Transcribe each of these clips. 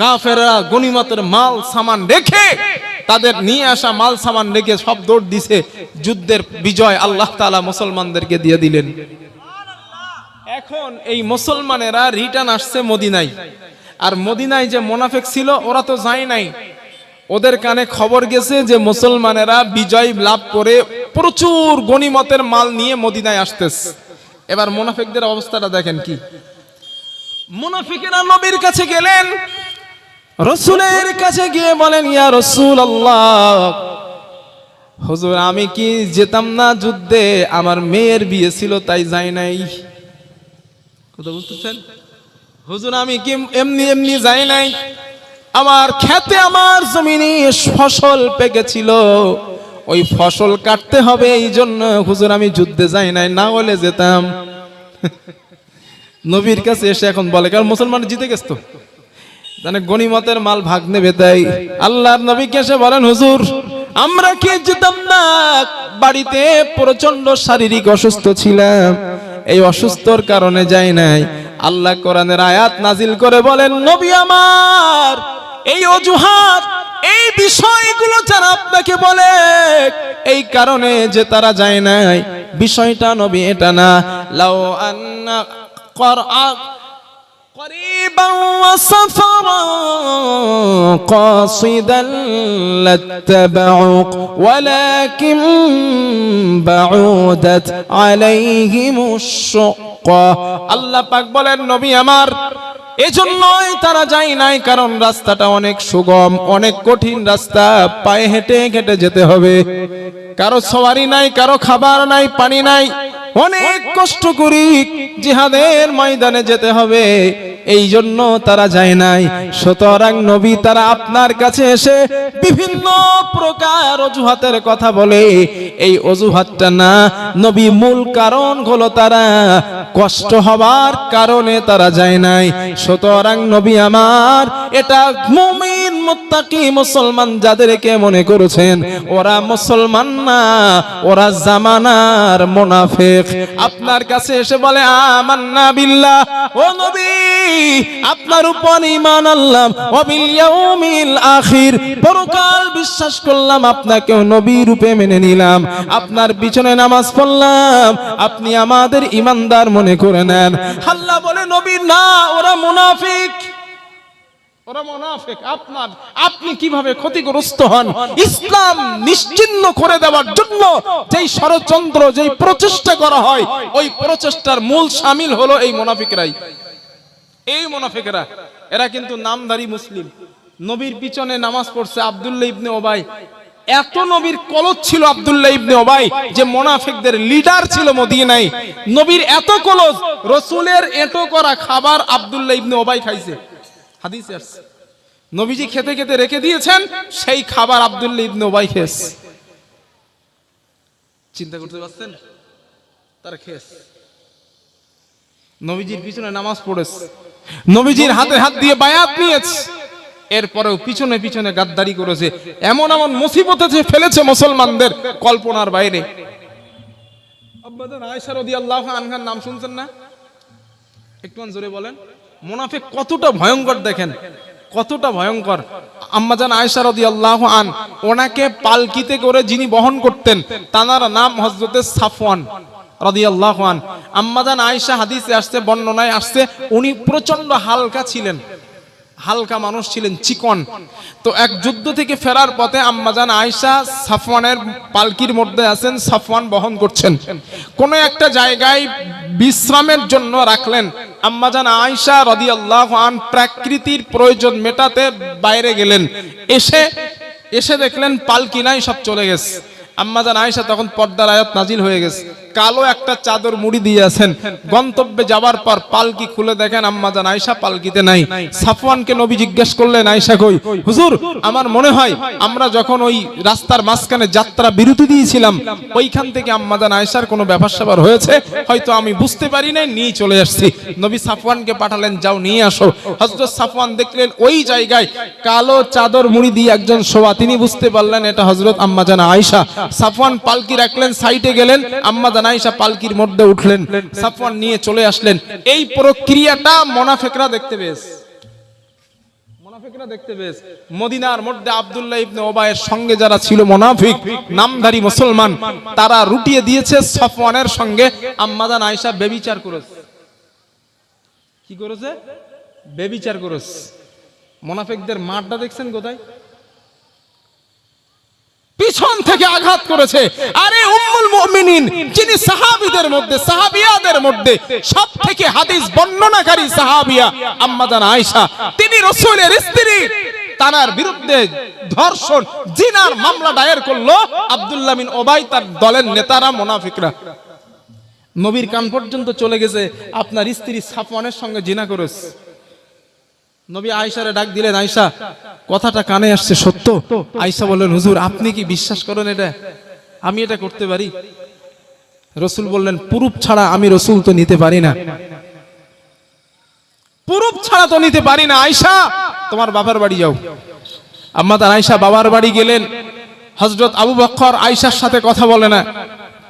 কাফেরা গনিমতের মাল সামান রেখে তাদের নিয়ে আসা মাল সামান রেখে সব দৌড় দিছে। যুদ্ধের বিজয় আল্লাহ তাআলা মুসলমানদেরকে দিয়ে দিলেন। এখন এই মুসলমানেরা রিটার্ন আসছে মদিনায়। আর মদিনায় যে মোনাফেক ছিল, ওরা তো যায় নাই। ওদের কানে খবর গেছে যে মুসলমানেরা বিজয় লাভ করে প্রচুর গনিমতের মাল নিয়ে মদিনায় আসতেছে। এবার মোনাফেকদের অবস্থাটা দেখেন কি। মুনাফিকেরা নবীর কাছে গেলেন রসুলের কাছে গিয়ে বলেন, ইয়া রসুল আল্লাহ হুজুর, আমি কি যেতাম না যুদ্ধে? আমার মেয়ের বিয়ে ছিল, তাই যাই নাই। কথা বুঝতেছেন? হুজুর, আমি কি এমনি এমনি যাই নাই? আমার খেতে আমার জমিনে ফসল পেকেছিল। ওই ফসল কাটতে হবে, এই জন্য হুজুর, আমি যুদ্ধে যাই নাই, না হলে যেতাম। নবীর কাছে এসে এখন বলে, কারণ মুসলমান জিতে গেছে তো? মানে গণিমতের মাল ভাগ নেবে তাই। আল্লাহর নবী কেসে বলেন, হুজুর, আমরা কি যেতাম না? বাড়িতে প্রচণ্ড শারীরিক অসুস্থ ছিলাম। এই অসুস্থর কারণে যাই নাই। আল্লাহ কোরআনের আয়াত নাজিল করে বলেন, নবী আমার, এই অজুহাত, এই বিষয়গুলো যারা আপনাকে বলে, এই কারণে যে তারা যায় নাই। বিষয়টা নবী, এটা না। লাও আন্না قريبا وسفرا قاصدا لاتبعوك ولكن بعودت عليهم الشقة আল্লাহ পাক বলেন নবী আমার এজন্যই তারা যায় নাই কারণ রাস্তাটা অনেক সুগম অনেক কঠিন রাস্তা পায়ে হেঁটে হেঁটে যেতে হবে কারো সওয়ারি নাই কারো খাবার নাই পানি নাই অনেক কষ্ট করি জিহাদের ময়দানে যেতে হবে। এই জন্য তারা যায় নাই। সুতরাং নবী তারা আপনার কাছে এসে বিভিন্ন প্রকার অজুহাতের কথা বলে। এই অজুহাতটা না, নবী মূল কারণ হলো তারা কষ্ট হবার কারণে তারা যায় নাই। সুতরাং নবী আমার, এটা মুমিন মুত্তাকি মুসলমান যাদেরকে মনে করেছেন, ওরা মুসলমান না, ওরা জামানার আপনার কাছে এসে বলে, আমান্না ও নবী, আপনার উপর আখির। পরকাল বিশ্বাস করলাম, আপনাকেও নবী রূপে মেনে নিলাম। আপনার পিছনে নামাজ পড়লাম, আপনি আমাদের ইমানদার মনে করে নেন। আল্লাহ বলে, নবী, না, ওরা মুনাফিক। নামধারী মুসলিম। নবীর পিছনে নামাজ পড়ছে আব্দুল্লাহ ইবনে ওবাই। এত নবীর কলজ ছিল আব্দুল্লাহ ইবনে ওবাই যে মোনাফিকদের লিডার ছিল মদিনায়। নবীর এত কলজ রসুলের এটো করা খাবার আব্দুল্লাহ ইবনে ওবাই খাইছে। হাদিসে আসছে। নবীজি খেতে খেতে রেখে দিয়েছেন, সেই খাবার আব্দুল্লাহ ইবনে ওবাই খেয়েছে চিন্তা করতে পারছেন? তারা খেয়েছে নবীজির পিছনে নামাজ পড়েছে। নবীজির হাতে হাত দিয়ে বায়াত নিয়েছে। এরপরেও পিছনে পিছনে গাদ্দারি করেছে। এমন এমন মুসিবতে যে ফেলেছে মুসলমানদের কল্পনার বাইরে। আব্বাজান আয়েশা রাদিয়াল্লাহু আনহার নাম শুনছেন না? একটু জোরে বলেন। মুনাফিক কতটা ভয়ঙ্কর দেখেন, কতটা ভয়ঙ্কর। আম্মাজান আয়েশা আল্লাহ আন, ওনাকে পালকিতে করে যিনি বহন করতেন, তানার নাম হজরতে সাফওয়ান রাদিয়াল্লাহু আম্মাজান আয়সা হাদিসে আসছে, বর্ণনায় আসছে, উনি প্রচণ্ড হালকা ছিলেন। হালকা মানুষ ছিলেন চিকন। তো এক যুদ্ধ থেকে ফেরার পথে আম্মাজান আয়েশা সাফওয়ানের পালকির মধ্যে আছেন, সাফওয়ান বহন করছেন। কোন একটা জায়গায় বিশ্রামের জন্য রাখলেন। আম্মাজান আয়েশা রাদিয়াল্লাহু আন প্রাকৃতির প্রয়োজন মেটাতে বাইরে গেলেন। এসে এসে দেখলেন পালকি নাই, সব চলে গেছে। আম্মাজান আয়েশা তখন পর্দার আয়াত নাজিল হয়ে গেছে। কালো একটা চাদর মুড়ি দিয়ে আছেন। গন্তব্যে যাওয়ার পর পালকি খুলে দেখেন আম্মাজান আয়েশা পালকিতে নাই। সাফওয়ানকে নবী জিজ্ঞেস করলেন, আয়েশা কই? হুজুর, আমার মনে হয় আমরা যখন ওই রাস্তার মাঝখানে যাত্রা বিরতি দিয়েছিলাম, ওইখান থেকে আম্মাজান আয়েশার কোনো ব্যাপার স্যাপার হয়েছে? হয়তো আমি বুঝতে পারি নাই, নিয়ে চলে আসছি। নবী সাফওয়ানকে পাঠালেন, যাও নিয়ে আসো। হযরত সাফওয়ান দেখলেন, ওই জায়গায় কালো চাদর মুড়ি দিয়ে একজন শোয়া তিনি বুঝতে পারলেন এটা হযরত আম্মাজান আয়েশা। সাফওয়ান পালকি রাখলেন, সাইডে গেলেন আম্মাজান আয়েশা পালকির মধ্যে উঠলেন, সাফওয়ান নিয়ে চলে আসলেন। এই প্রক্রিয়াটা মোনাফেকরা দেখতে পেয়েছে। দেখতে মদিনার মধ্যে আব্দুল্লাহ ইবনে ওবায়ের সঙ্গে যারা ছিল মোনাফিক, নামধারী মুসলমান, তারা রুটিয়ে দিয়েছে সফওয়ানের সঙ্গে। আম্মাদান আয়েশা বেবিচার করেছে। কি করেছে? বেবিচার করেছে। মোনাফিকদের মাঠটা দেখছেন কোথায়? পিছন থেকে আঘাত করেছে। আরে উম্মুল মুমিনিন, যিনি সাহাবীদের মধ্যে, সাহাবিয়াদের মধ্যে সব থেকে হাদিস বর্ণনাকারী সাহাবিয়া আম্মাজান আয়েশা, তিনি রাসূলের স্ত্রী, তানার বিরুদ্ধে ধর্ষণ, জিনার মামলা দায়ের করল আব্দুল্লাহ বিন ওবাই, তার দলের নেতারা, মুনাফিকরা। নবীর কান পর্যন্ত চলে গেছে, আপনার স্ত্রী সাফওয়ানের সঙ্গে জিনা করেছে। নবী আয়সারে ডাক দিলেন আয়সা কথাটা কানে আসছে, সত্য? আয়সা বললেন, হুজুর, আপনি কি বিশ্বাস করেন এটা? আমি এটা করতে পারি? রসুল বললেন, পুরুপ ছাড়া আমি রসুল তো নিতে পারি না। পুরুপ ছাড়া তো নিতে পারি না আয়সা তোমার বাবার বাড়ি যাও। আম্মা তার আয়সা বাবার বাড়ি গেলেন। হজরত আবু বক্কর আয়সার সাথে কথা বলে না।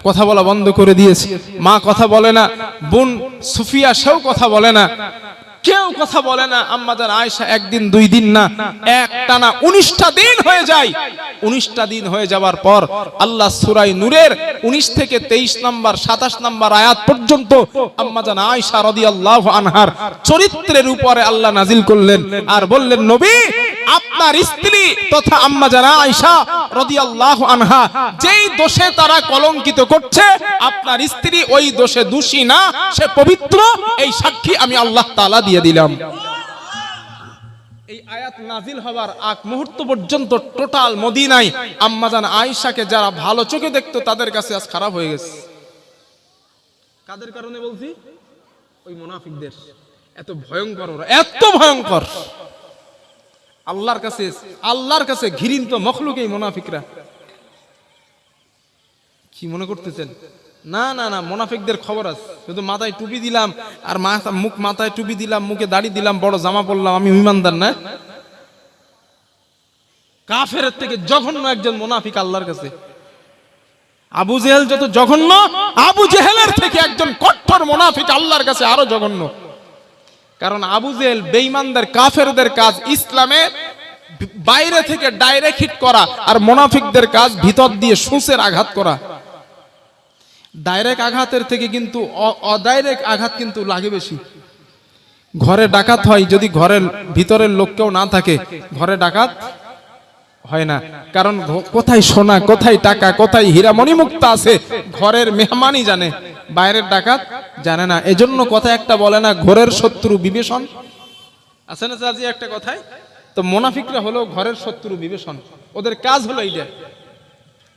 কথা বলা বন্ধ করে দিয়েছে। মা কথা বলে না। বোন সুফিয়া সেও কথা বলে না। কেউ কথা বলে না, আম্মাদার আয়সা একদিন, দুই দিন না, এক টানা উনিশটা দিন হয়ে যায়। উনিশটা দিন হয়ে যাওয়ার পর আল্লাহ সুরাই নূরের উনিশ থেকে তেইশ নাম্বার, সাতাশ নম্বর আয়াত পর্যন্ত আম্মাজান আয়সা রদি আল্লাহ আনহার চরিত্রের উপরে আল্লাহ নাজিল করলেন আর বললেন, নবী, আপনার স্ত্রী তথা আম্মা জানা আয়সা রাদিয়াল্লাহু আনহা, যেই দোষে তারা কলঙ্কিত করছে, আপনার স্ত্রী ওই দোষে দোষী না, সে পবিত্র, এই সাক্ষী আমি আল্লাহ তাআলা দিয়ে দিলাম। এই আয়াত নাজিল মুহূর্ত পর্যন্ত টোটাল আম্মাজান যারা ভালো চোখে দেখতো, তাদের কাছে আজ খারাপ হয়ে গেছে। কাদের কারণে বলছি? ওই এত ভয়ঙ্কর এত ভয়ঙ্কর। আল্লাহর কাছে আল্লাহর কাছে ঘৃণিত মখলুক এই মোনাফিকরা। কি মনে করতেছেন? না না না, মোনাফিকদের খবর আছে। শুধু মাথায় টুপি দিলাম আর মাথা মুখ মাথায় টুপি দিলাম, মুখে দাড়ি দিলাম, বড় জামা পরলাম, আমি ইমানদার না? কাফের থেকে জঘন্য একজন মোনাফিক আল্লাহর কাছে। আবু জেহেল যত জঘন্য, আবু জেহেলের থেকে একজন কঠোর মোনাফিক আল্লাহর কাছে আরও জঘন্য। কারণ আবু জেহেল বেঈমানদের, কাফেরদের কাজ ইসলামে বাইরে থেকে ডাইরেক্ট হিট করা আর মোনাফিকদের কাজ ভিতর দিয়ে সুসের আঘাত করা। ডাইরেক্ট আঘাতের থেকে কিন্তু অডাইরেক্ট আঘাত কিন্তু লাগে বেশি। ঘরে ডাকাত হয় যদি ঘরের ভিতরের লোক কেউ না থাকে, ঘরে ডাকাত হয় না। কারণ কোথায় সোনা, কোথায় টাকা, কোথায় হীরা মণিমুক্ত আছে, ঘরের মেহমানই জানে। বাইরের ডাকাত জানে না। এজন্য কথা একটা বলে না, ঘরের শত্রু বিবেষণ আছে না চাচি একটা কথায় তো মোনাফিকরা হলো ঘরের শত্রু বিবেষণ ওদের কাজ হলো এইটা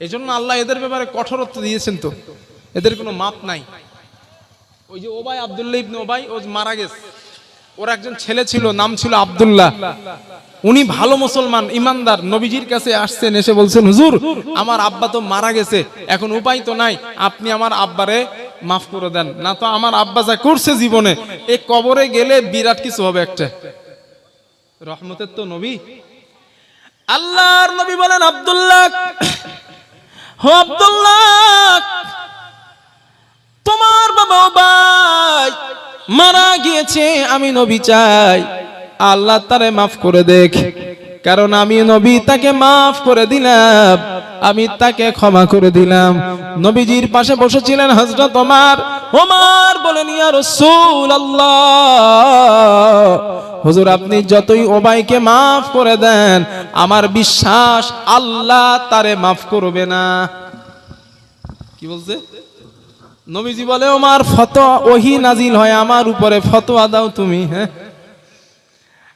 এই জন্য আল্লাহ এদের ব্যাপারে কঠোরত্ব দিয়েছেন তো। এদের কোনো মাপ নাই। ওই যে ওবাই আবদুল্লাহ ইবনে ওবাই, ও মারা গেছে। ওর একজন ছেলে ছিল, নাম ছিল আব্দুল্লাহ। উনি ভালো মুসলমান, ইমানদার। নবীজির কাছে আসছেন, এসে বলছেন, হুজুর, আমার আব্বা তো মারা গেছে। এখন উপায় তো নাই। আপনি আমার আব্বারে মাফ করে দেন। না তো আমার আব্বা যা করছে জীবনে এই কবরে গেলে বিরাট কিছু হবে একটা। রহমতের তো নবী। আল্লাহর নবী বলেন, আব্দুল্লাহ আব্দুল্লাহ, তোমার বাবা ভাই মারা গিয়েছে, আমি নবী চাই। আল্লাহ তারে মাফ করে দেখ। কারণ আমি নবী, তাকে মাফ করে দিলাম। আমি তাকে ক্ষমা করে দিলাম। নবীজির পাশে বসেছিলেন হজরত ওমার। ওমার বলেন, ইয়া রাসূল আল্লাহ হুজুর, আপনি যতই ওবাইকে মাফ করে দেন, আমার বিশ্বাস আল্লাহ তারে মাফ করবে না। কি বলছে? নবীজি বলে, ওমার, ফতোয়া ওহি নাজিল হয়, আমার উপরে ফতোয়া দাও তুমি হ্যাঁ?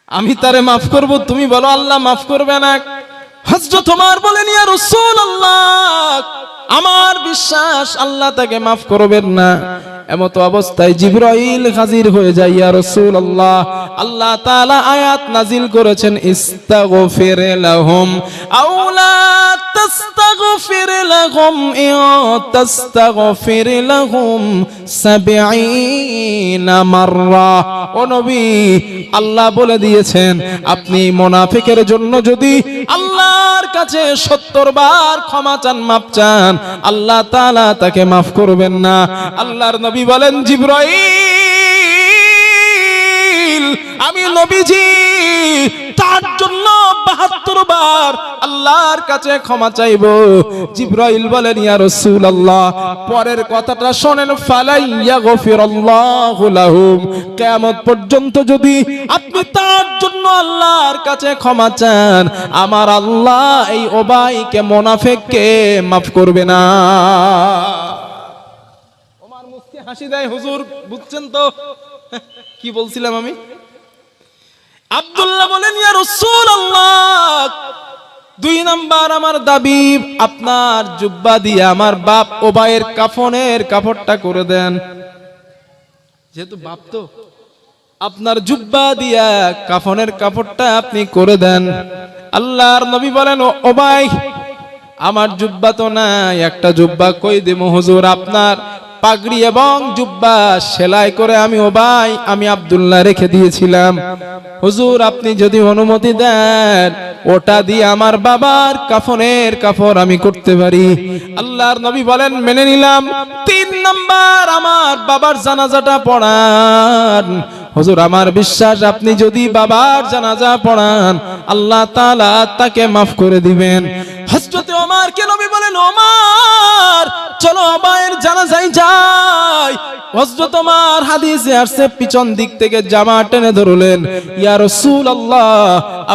আমি তারে মাফ করব, তুমি বলো, আল্লাহ মাফ করবে না। হযরত তোমার বলেন ইয়া রাসূলুল্লাহ! আমার বিশ্বাস আল্লাহ তাকে মাফ করবেন না। এমত অবস্থায় জিবরাইল হাজির হয়ে যায়, ইয়া রাসূলুল্লাহ। আল্লাহ তাআলা আয়াত নাজিল করেছেন, ইস্তাগফির লাহুম আউলা তাস্তাগফির লাহুম ইন তাস্তাগফির লাহুম 70 মাররা। ও নবী, আল্লাহ বলে দিয়েছেন, আপনি মুনাফিকের জন্য যদি আল্লাহর কাছে 70 বার ক্ষমা চান মাপ চান আল্লাহ তালা তাকে মাফ করবেন না। আল্লাহর নবী বলেন জিব্রাইল আমি নবীজি তার জন্য বাহাত্তর বার আল্লাহর কাছে ক্ষমা চাইব। জিব্রাইল বলেন, ইয়া রাসূলুল্লাহ, পরের কথাটা শোনেন ফালাইয়া গফিরাল্লাহু লাহুম। কিয়ামত পর্যন্ত যদি আপনি তার জন্য আল্লাহর কাছে ক্ষমা চান, আমার আল্লাহ এই ওবাইকে, মোনাফেককে মাফ করবে না। ওমার মুস্কি হাসি দেয়, হুজুর, বুঝছেন তো? কি বলছিলাম আমি? আব্দুল্লাহ বলেন, ইয়া রাসূলুল্লাহ, দুই নাম্বার আমার দাবি আপনার জুব্বা দিয়ে আমার বাপ ওবায়ের কাফনের কাপড়টা করে দেন। যেহেতু বাপ তো, আপনার জুব্বা দিয়া কাফনের কাপড়টা আপনি করে দেন। আল্লাহর নবী বলেন, "ও- ওবাই আমার জুব্বা তো নাই, একটা জুব্বা কই দেবো হুজুর আপনার? পাগড়ি এবং জুব্বা সেলাই করে আমি ওবাই আমি আবদুল্লাহ রেখে দিয়েছিলাম। হুজুর, আপনি যদি অনুমতি দেন, ওটা দিয়ে আমার বাবার কাফনের কাফর আমি করতে পারি। আল্লাহর নবী বলেন, মেনে নিলাম। তিন নাম্বার, আমার বাবার জানাজাটা পড়ান। হুজুর, আমার বিশ্বাস, আপনি যদি বাবার জানাজা পড়ান, আল্লাহ তাআলা তাকে মাফ করে দিবেন। হযরতে ওমর কে নবী বলেন ওমর চলো আবায়ের জানাজায় যাই। ওমর হাদিসে আসছে, পিছন দিক থেকে জামা টেনে ধরলেন। ইয়া রাসূলুল্লাহ,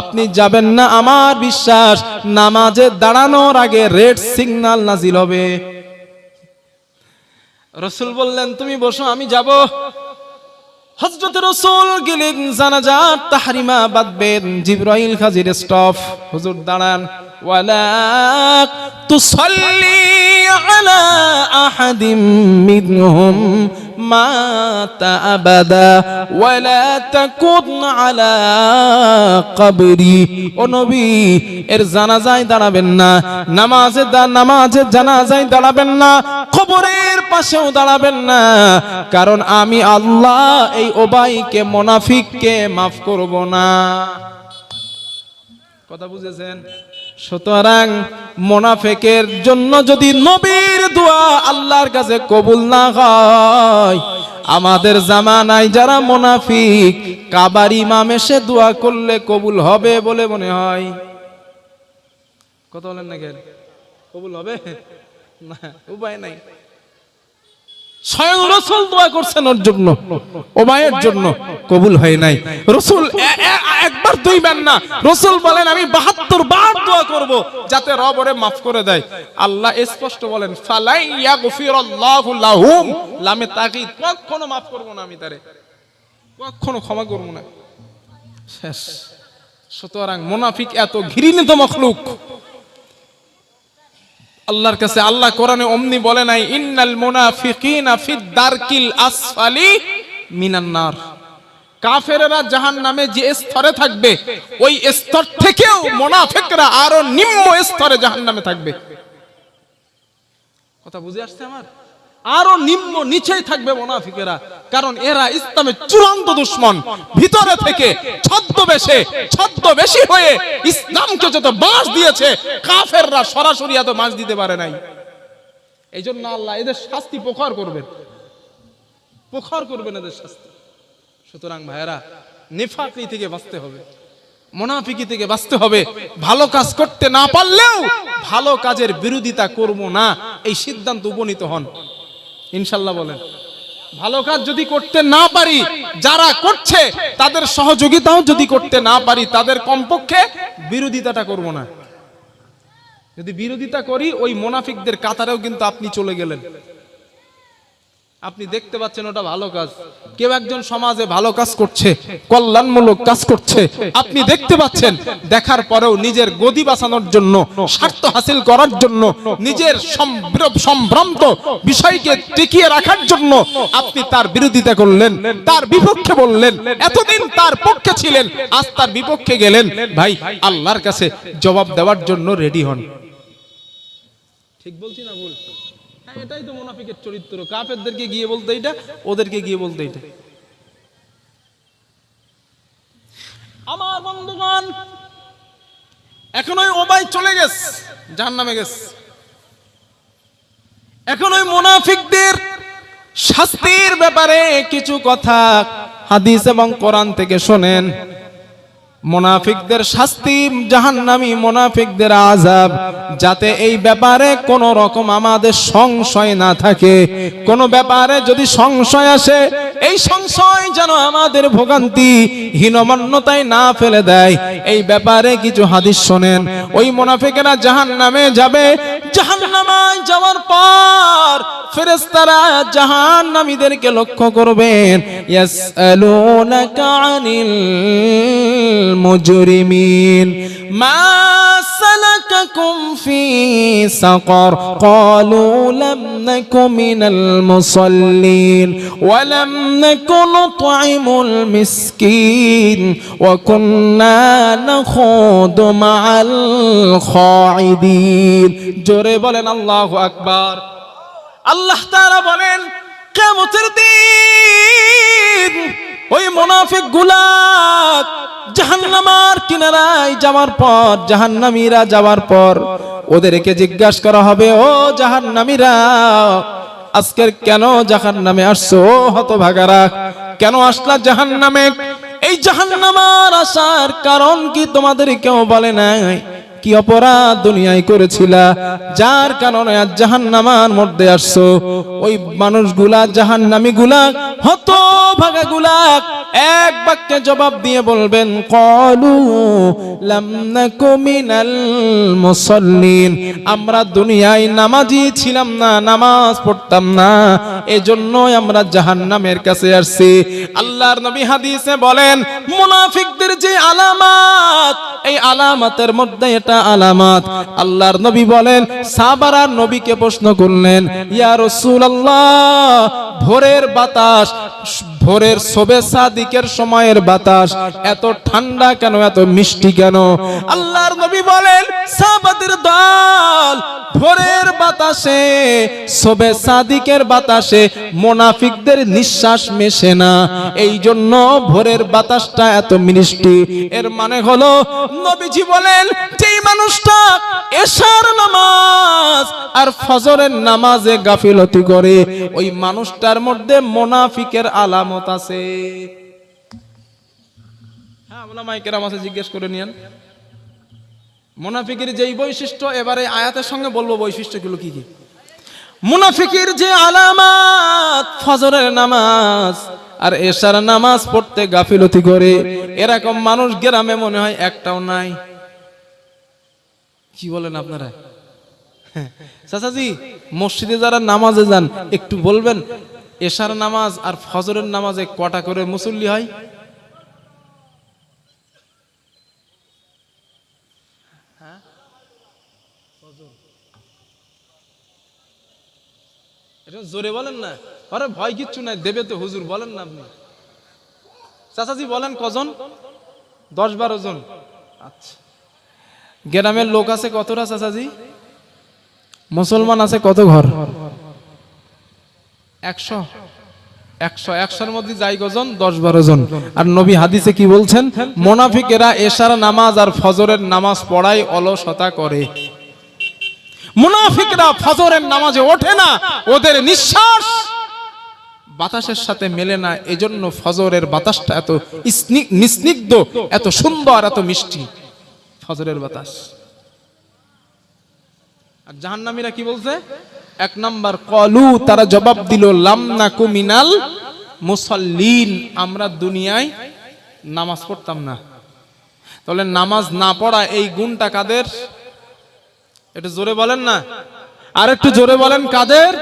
আপনি যাবেন না আমার বিশ্বাস, নামাজে দাঁড়ানোর আগে রেড সিগন্যাল নাজিল হবে। রসুল বললেন, তুমি বসো, আমি যাব। হজরত রসুল গেলেন, জানাজার তাহারিমা বাদবেন জিব্রাইল খাজির স্টপ হুজুর, দাঁড়ান। ওয়ালা তুসাল্লি আলা আহাদিম মিনহুম মাতা আবাদা ওয়ালা তাকুন আলা কবরি। ও নবী, এর জানাজায় দাঁড়াবেন না দা- নামাজে জানাজায় দাঁড়াবেন না, কবরের পাশেও দাঁড়াবেন না, কারণ আমি আল্লাহ এই ওবাইকে, মোনাফিককে মাফ করব না। কথা বুঝেছেন? সুতরাং মোনাফেকের জন্য যদি নবীর দোয়া আল্লাহর কাছে কবুল না হয়, আমাদের জামানায় যারা মোনাফিক, কাবার ইমাম এসে দোয়া করলে কবুল হবে বলে মনে হয়। কথা বলেন না কবুল হবে? না, উপায় নাই। স্বয়ং রসুল দোয়া করছেন ওর জন্য ওবায়ের জন্য। কবুল হয় নাই। রসুল একবার দুইবার না, রসুল বলেন, আমি বাহাত্তর বার দোয়া করব, যাতে রব ওরে মাফ করে দেয়। আল্লাহ স্পষ্ট বলেন, ফালাই ইয়াগফিরাল্লাহু লাহুম। লামে তাকিদ কখনো মাফ করব না আমি তারে। কখনো ক্ষমা করব না। শেষ। সুতরাং মুনাফিক এত ঘৃণিত মখলুক। আল্লাহর কাছে আল্লাহ কোরআনে অমনি বলে নাই, ইন্নাল মুনাফিকিনা ফিদ দারকিল আসফালি মিনান নার। কাফেরেরা জাহান্নামে যে স্তরে থাকবে, ওই স্তর থেকেও মুনাফিকরা আরও নিম্ন স্তরে জাহান্নামে থাকবে। কথা বুঝে আসছে আমার? আরও নিম্ন, নিচেই থাকবে মোনাফিকেরা। কারণ এরা ইসলামের চূড়ান্ত দুশ্মন। ভিতরে থেকে ছদ্মবেশে, ছদ্মবেশী হয়ে ইসলামকে যত বাঁশ দিয়েছে, কাফেররা সরাসরি এত বাঁশ দিতে পারে নাই। এই জন্য আল্লাহ এদের শাস্তি প্রখর করবেন। প্রখর করবেন এদের শাস্তি। সুতরাং ভাইয়েরা, নেফাকি থেকে বাঁচতে হবে, মোনাফিকি থেকে বাঁচতে হবে। ভালো কাজ করতে না পারলেও ভালো কাজের বিরোধিতা করব না। এই সিদ্ধান্ত উপনীত হন। ইনশাল্লাহ বলেন। ভালো কাজ যদি করতে না পারি, যারা করছে, তাদের সহযোগিতাও যদি করতে না পারি, তাদের কমপক্ষে বিরোধিতাটা করব না। যদি বিরোধিতা করি, ওই মোনাফিকদের কাতারেও কিন্তু আপনি চলে গেলেন। আপনি দেখতে পাচ্ছেন ওটা ভালো কাজ। কেউ একজন সমাজে ভালো কাজ করছে, কল্যাণমূলক কাজ করছে, আপনি দেখতে পাচ্ছেন, দেখার পরেও নিজের গদি বাঁচানোর জন্য, স্বার্থ হাসিল করার জন্য, নিজের সম্ভ্রান্ত বিষয়কে টিকিয়ে রাখার জন্য আপনি তার বিরোধিতা করলেন, তার বিপক্ষে বললেন, এতদিন তার পক্ষে ছিলেন, আজ তার বিপক্ষে গেলেন। ভাই, আল্লাহর কাছে জবাব দেওয়ার জন্য রেডি হন। ঠিক বলছি না হ্যাঁ এটাই তো চরিত্র। কাফেরদেরকে গিয়ে বলতে এটা ওদেরকে গিয়ে বলতে এটা আমার বন্ধুগণ, এখন ওই ওবাই চলে গেছে জাহান নামে গেছে। এখন ওই মুনাফিকদের শাস্তির ব্যাপারে কিছু কথা হাদিস এবং কোরআন থেকে শোনেন। মোনাফিকদের শাস্তি, জাহান্নামী মোনাফিকদের আজাব যাতে এই ব্যাপারে কোন রকম আমাদের সংশয় না থাকে। কোন ব্যাপারে যদি সংশয় আসে, এই সংশয় যেন আমাদের ভোগান্তি হীনমান্যতায় না ফেলে দেয়। এই ব্যাপারে কিছু হাদিস শোনেন। ওই মোনাফিকেরা জাহান নামে যাবে জাহান্নামায় যাওয়ার পর ফেরেশতারা জাহান্নামীদেরকে লক্ষ্য করবেন। ইয়াসআলুনাকা আনিল মুজরিমিন। মা সালাকাকুম ফি সাকার। ক্বালু লাম নাকু মিনাল মুসাল্লিন। ওয়া লাম নাকু নুতঈমুল মিসকিন। ওয়া কুন্না নাখুদু মাআল খাইদিন জোরে বলেন, আল্লাহু আকবার। আল্লাহ তাআলা বলেন কিয়ামতের দিন, ওই মুনাফিকগুলা জাহান্নামার কিনারায় যাওয়ার পর, জাহান্নামীরা যাওয়ার পর ওদেরকে জিজ্ঞাসা করা হবে, ও জাহান্নামীরা, আজকের কেন জাহান্নামে আসছো, ও হতভাগারা? কেন আসলা জাহান্নামে? এই জাহান্নামার আসার কারণ কি তোমাদের কেউ বলে নাই? কি অপরাধ দুনিয়ায় করেছিলা? যার কারণে আজ জাহান্নামার মধ্যে আসছো। ওই মানুষগুলা জাহান্নামীগুলা হত এক বাক্যে জবাব দিয়ে বলবেন, কলু মুসাল্লিন। আমরা দুনিয়ায় নামাজি ছিলাম না, নামাজ পড়তাম না, এজন্যই আমরা জাহান্নামের কাছে আসছি। আল্লাহর নবী হাদিসে বলেন, মুনাফিকদের যে আলামাত, এই আলামাতের মধ্যে এটা আলামাত। আল্লাহর নবী বলেন সাহাবারা নবীকে প্রশ্ন করলেন, ইয়া রাসূলুল্লাহ, ভোরের বাতাস ভোরের শোবে সাদিকের সময়ের বাতাস, এত ঠান্ডা কেন, এত মিষ্টি কেন? আল্লাহর নবী বলেন, সাহাবাদের দল ভোরের বাতাসে শোবে সাদিকের বাতাসে মোনাফিকদের নিঃশ্বাস মেশে না। এই জন্য ভোরের বাতাসটা এত মিষ্টি। এর মানে হলো, নবীজি বলেন, যেই মানুষটা এশার নামাজ আর ফজরের নামাজে গাফিলতি করে, ওই মানুষটার মধ্যে মোনাফিকের আলামত আছে। হ্যাঁ আমাকে জিজ্ঞেস করে নিয়েন। মুনাফিকের যেই বৈশিষ্ট্য, এবারে আয়াতের সঙ্গে বলব বৈশিষ্ট্যগুলো কি কি? মুনাফিকের যে আলামাত, ফজরের নামাজ আর এশার নামাজ পড়তে গাফিলতি করে, এরকম মানুষ গ্রামে মনে হয় একটাও নাই। কি বলেন আপনারা? চাচাজি, মসজিদে যারা নামাজে যান, একটু বলবেন? এশার নামাজ আর ফজরের নামাজে কটা করে মুসল্লি হয়? এটা জোরে বলেন না। আরে ভয় কিচ্ছু নাই, দেবে তো হুজুর, বলেন না আপনি। চাচাজি বলেন কজন? দশ বারো জন। আচ্ছা। গ্রামের লোক আছে কতটা চাচাজি? মুসলমান আছে কত ঘর? একশো একশো, একশোর মধ্যে যাই গজন, দশ বারো জন। আর নবী হাদিসে কি বলছেন? মোনাফিকেরা এশার নামাজ আর ফজরের নামাজ পড়াই অলসতা করে। মুনাফিকরা ফজরের নামাজে ওঠে না, ওদের নিঃশ্বাস বাতাসের সাথে মেলে না, এজন্য ফজরের বাতাসটা এত নিস্নিগ্ধ, এত সুন্দর, এত মিষ্টি। ফজরের বাতাস। আর জাহান্নামীরা কি বলছে? এক নম্বর, কলু, তারা জবাব দিল লামনা কুমিনাল মুসল্লিন, আমরা দুনিয়ায় নামাজ পড়তাম না। তাহলে নামাজ না পড়া এই গুণটা কাদের? একটু জোরে বলেন না। আর একটু জোরে বলেন কাদের?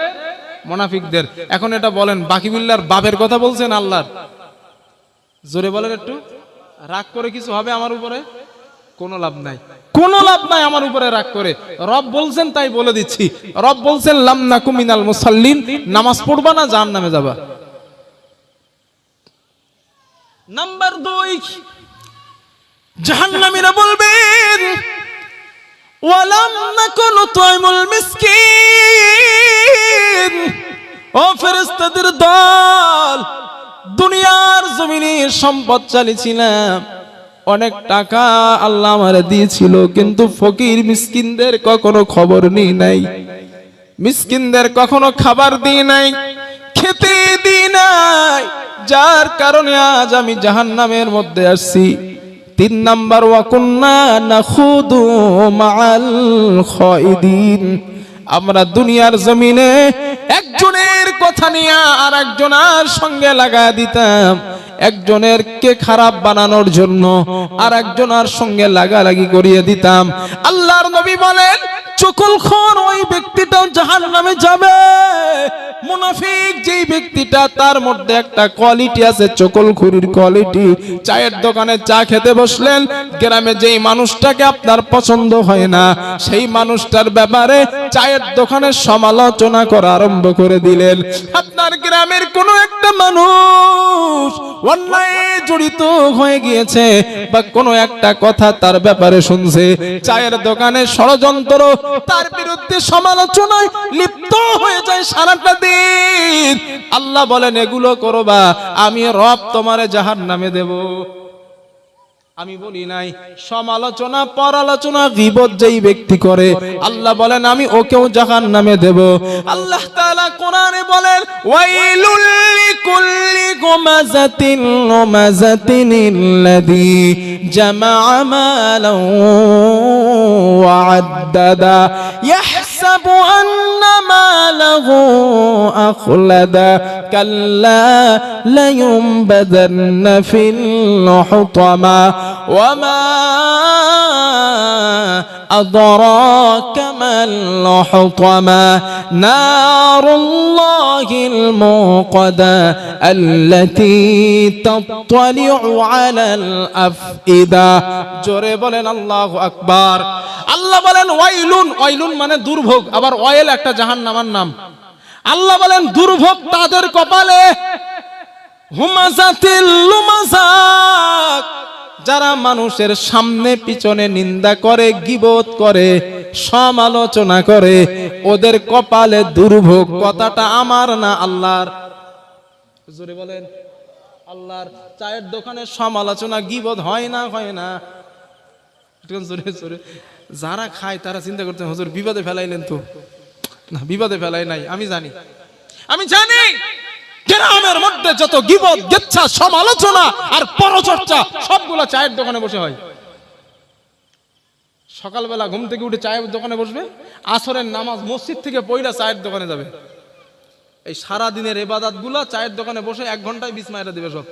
মোনাফিকদের। এখন এটা বলেন বাকি বিল্লার বাপের কথা বলছেন আল্লাহর। জোরে বলেন একটু। রাগ করে কিছু হবে আমার উপরে? কোনো লাভ নাই। কোনো লাভ নাই আমার উপরে রাগ করে। রব বলছেন, তাই বলে দিচ্ছি। রব বলছেন, লাম না কুমিনাল মুসাল্লিন, নামাজ পড়বা না জাহান নামে যাবা। নাম্বার দুই, জাহান্নামীরা বলবেন, ওয়ালাম নাকুনু তুইমুল মিসকিন। ও ফেরেশতাদের দল, দুনিয়ার জমিনে সম্পদ চালিয়েছিলাম অনেক টাকা আল্লাহ আমারে দিয়েছিল, কিন্তু ফকির মিসকিনদের কখনো খবর নেই নাই। মিসকিনদের কখনো খাবার দিই নাই, খেতে দিই নাই। যার কারণে আজ আমি জাহান্নামের মধ্যে আসছি তিন নাম্বার নাখুদু মাআল খাইদিন। আমরা দুনিয়ার জমিনে একজনের কথা নিয়ে আর একজনের সঙ্গে লাগা দিতাম। একজনের কে খারাপ বানানোর জন্য আর একজনের সঙ্গে লাগালাগি করিয়ে দিতাম। আল্লাহর নবী বলেন চকুলখোর ওই ব্যক্তিটাও জাহান নামে যাবে। মুনাফিক যেই ব্যক্তিটা, তার মধ্যে একটা কোয়ালিটি আছে চকলখুরির কোয়ালিটি চায়ের দোকানে চা খেতে বসলেন, গ্রামে যেই মানুষটাকে আপনার পছন্দ হয় না, সেই মানুষটার ব্যাপারে চায়ের দোকানে সমালোচনা করা আরম্ভ করে দিলেন। আপনার গ্রামের কোনো একটা মানুষ অন্যায় জড়িত হয়ে গিয়েছে বা কোনো একটা কথা তার ব্যাপারে শুনছে। চায়ের দোকানে ষড়যন্ত্র তার বিরুদ্ধে সমালোচনায় লিপ্ত হয়ে যায় সারাটা দিন। আল্লাহ বলেন, এগুলো করবা, আমি রব তোমারে জাহান নামে দেব। আমি বলি নাই, সমালোচনা, পরালোচনা, বিপদ যেই ব্যক্তি করে, আল্লাহ বলেন, আমি ওকেও জাহান নামে দেব। আল্লাহ কোরআনে বলেন, ওয়াইলুল লিকুল্লি ওয়া আদ্দাদা। يحسب أن ما له أخلد. كلا لينبذن في الحطمة. وما أدراك ما الحطمة نار الله الموقدة التي تطلع على الأفئدة জোরে বলেন আল্লাহ আকবার আল্লাহ বলেন ওয়াইলুন ওয়াইলুন মানে দুর্ভোগ আবার ওয়েল একটা জাহান্নামার নাম আল্লাহ বলেন দুর্ভোগ তাদের কপালে হুমাজাতিল লুমাজাত যারা মানুষের সামনে, পিছনে নিন্দা করে গিবত করে, সমালোচনা করে, ওদের কপালে দুর্ভোগ, কথাটা আমার না আল্লাহর। জোরে বলেন, আল্লাহর চায়ের দোকানে সমালোচনা গিবত হয় না হয় না? জোরে জোরে। যারা খায়, তারা চিন্তা করতে হজুর বিপদে ফেলাইলেন তো? না বিপদে ফেলাই নাই, আমি জানি। আমি জানি! গ্রামের মধ্যে যত গিবত, গেচ্ছা, সমালোচনা আর পরচর্চা, সবগুলা চায়ের দোকানে বসে হয়। সকালবেলা ঘুম থেকে উঠে চায়ের দোকানে বসবে, আসরের নামাজ মসজিদ থেকে পয়লা চায়ের দোকানে যাবে। এই সারা দিনের এবাদাতগুলা চায়ের দোকানে বসে এক ঘন্টায় বিষ মাইরা দেবে সব।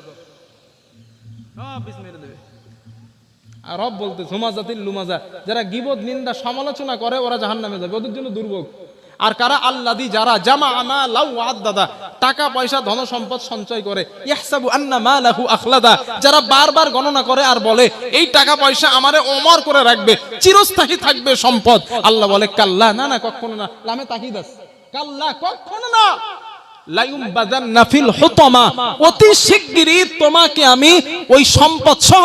আর রব বলতে হুমাজাতিল লুমাজা, যারা গিবদ নিন্দা, সমালোচনা করে, ওরা জাহান্নামে যাবে। ওদের জন্য দুর্ভোগ। আর কারা আল্লাদি, যারা জামা আমা লাউ দাদা, টাকা, পয়সা, ধন সম্পদ সঞ্চয় করে। ইয়াহসাবু আন্না মালাহু আখলাদা। যারা বারবার গণনা করে আর বলে, এই টাকা, পয়সা আমারে অমর করে রাখবে, চিরস্থায়ী থাকবে সম্পদ। আল্লাহ বলে, কাল্লা, না না কখনো না, লামে তাকিদ আছে কাল্লা কখনো না। অতি শিগগিরই তোমাকে আমি ওই সম্পদ সহ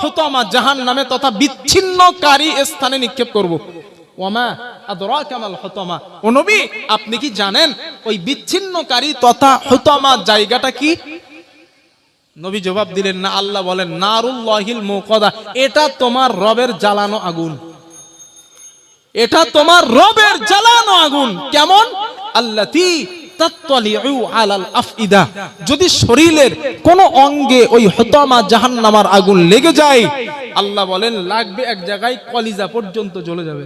হুতমা জাহান তথা বিচ্ছিন্নকারী স্থানে নিক্ষেপ করব। আপনি কি জানেন ওই বিচ্ছিন্নকারী তথা হুতমা জায়গাটা কি? নবী জবাব দিলেন, না, আল্লাহ বলেন, নারুল্লাহিল মুকদা এটা তোমার রবের জ্বালানো আগুন। এটা তোমার রবের জ্বালানো আগুন। কেমন? আল্লাতি যদি শরীরের কোন অঙ্গে ওই হতমা জাহান্নামার আগুন লেগে যায়, আল্লাহ বলেন, লাগবে এক জায়গায় কলিজা পর্যন্ত জ্বলে যাবে।